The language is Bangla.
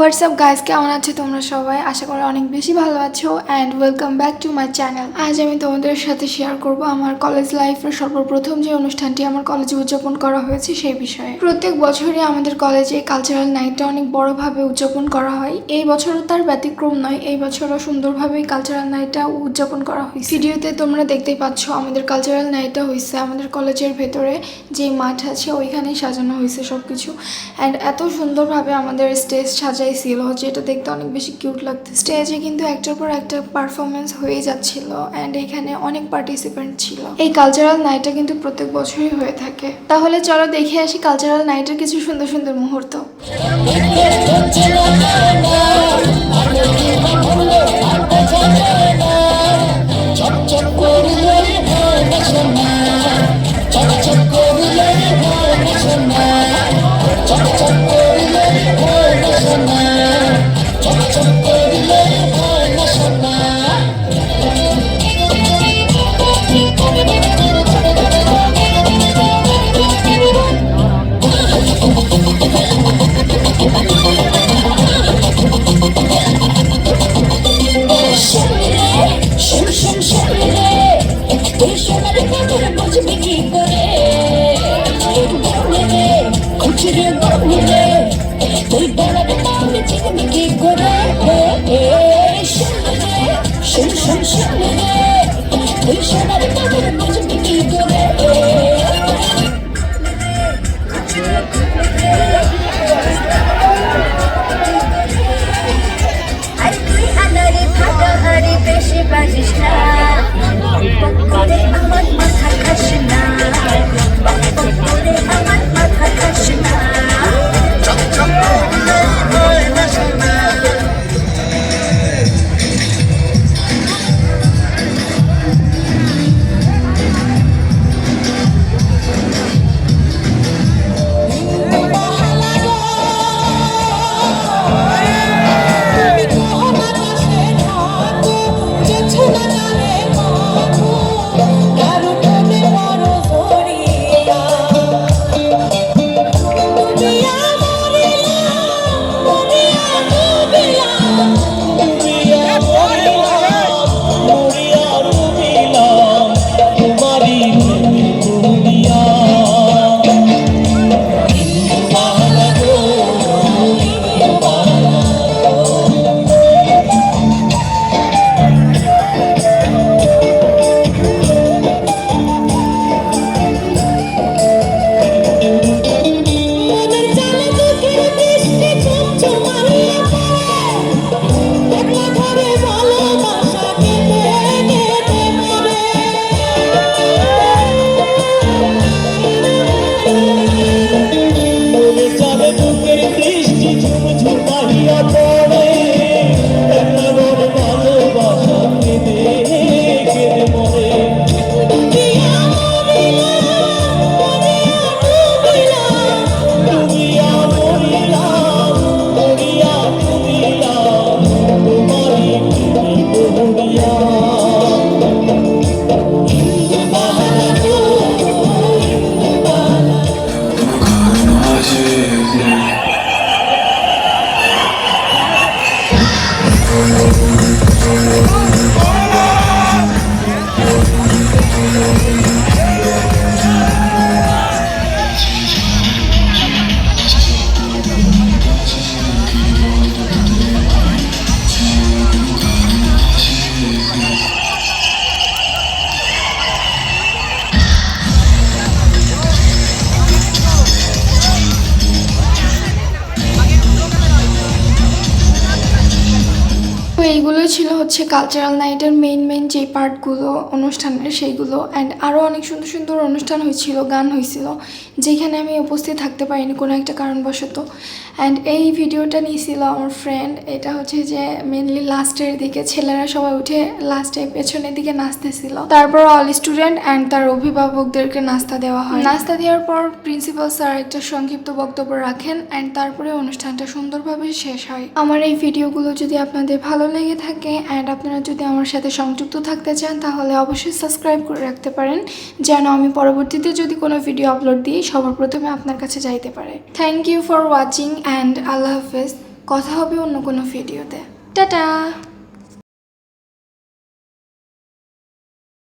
হোয়াটসঅ্যাপ গাইস কেমন আছো তোমরা সবাই? আশা করি অনেক বেশি ভালো আছো and welcome back to my channel আজ আমি তোমাদের সাথে শেয়ার করব আমার কলেজ লাইফের সর্বপ্রথম যে অনুষ্ঠানটি আমার কলেজে উদযাপন করা হয়েছে সেই বিষয়ে। প্রত্যেক বছরই আমাদের কলেজে কালচারাল নাইটটা অনেক বড়ভাবে উদযাপন করা হয়। এই বছরও তার ব্যতিক্রম নয়, এই বছরও সুন্দরভাবে কালচারাল নাইটটা উদযাপন করা হয়েছে। ভিডিওতে তোমরা দেখতেই পাচ্ছ আমাদের কালচারাল নাইটটা হয়েছে আমাদের কলেজের ভেতরে যে মাঠ আছে ওইখানেই সাজানো হয়েছে সব কিছু অ্যান্ড এত সুন্দরভাবে আমাদের স্টেজ সাজাইছিল যেটা দেখতে অনেক বেশি কিউট লাগতো স্টেজে কিন্তু একটার পর একটা পারফরমেন্স হয়ে যাচ্ছিল অ্যান্ড এখানে অনেক পার্টিসিপেন্ট ছিল। এই কালচারাল নাইটটা কিন্তু প্রত্যেক বছরই হয়ে থাকে। তাহলে চলো দেখে আসি কালচারাল নাইটের কিছু সুন্দর সুন্দর মুহূর্ত। তুই সোনার খবর বুঝবি কি করে বলে রে খুচরে বলে রে তুই বলার তাহলে চিনবি কি করে শোন রে শোন শোন শোন রে তুই সোনার ছিল হচ্ছে কালচারাল নাইটের মেইন মেইন যে পার্টগুলো অনুষ্ঠানের সেইগুলো অ্যান্ড আরও অনেক সুন্দর সুন্দর অনুষ্ঠান হয়েছিল, গান হয়েছিল, যেখানে আমি উপস্থিত থাকতে পারিনি কোনো একটা কারণবশত। অ্যান্ড এই ভিডিওটা নিয়েছিল আমার ফ্রেন্ড এটা হচ্ছে যে মেনলি লাস্টের দিকে ছেলেরা সবাই উঠে লাস্টে পেছনের দিকে নাচতেছিল। তারপর অল স্টুডেন্ট অ্যান্ড তার অভিভাবকদেরকে নাস্তা দেওয়া হয়। নাস্তা দেওয়ার পর প্রিন্সিপাল স্যার একটা সংক্ষিপ্ত বক্তব্য রাখেন অ্যান্ড তারপরে অনুষ্ঠানটা সুন্দরভাবে শেষ হয়। আমার এই ভিডিওগুলো যদি আপনাদের ভালো লেগে থাকে অ্যান্ড আপনারা যদি আমার সাথে সংযুক্ত থাকতে চান, তাহলে অবশ্যই সাবস্ক্রাইব করে রাখতে পারেন, যেন আমি পরবর্তীতে যদি কোনো ভিডিও আপলোড দিই, সবার প্রথমে আপনার কাছে যাইতে পারে। Thank you for watching and আল্লাহ হাফেজ। কথা হবে অন্য কোনো ভিডিওতে টাটা!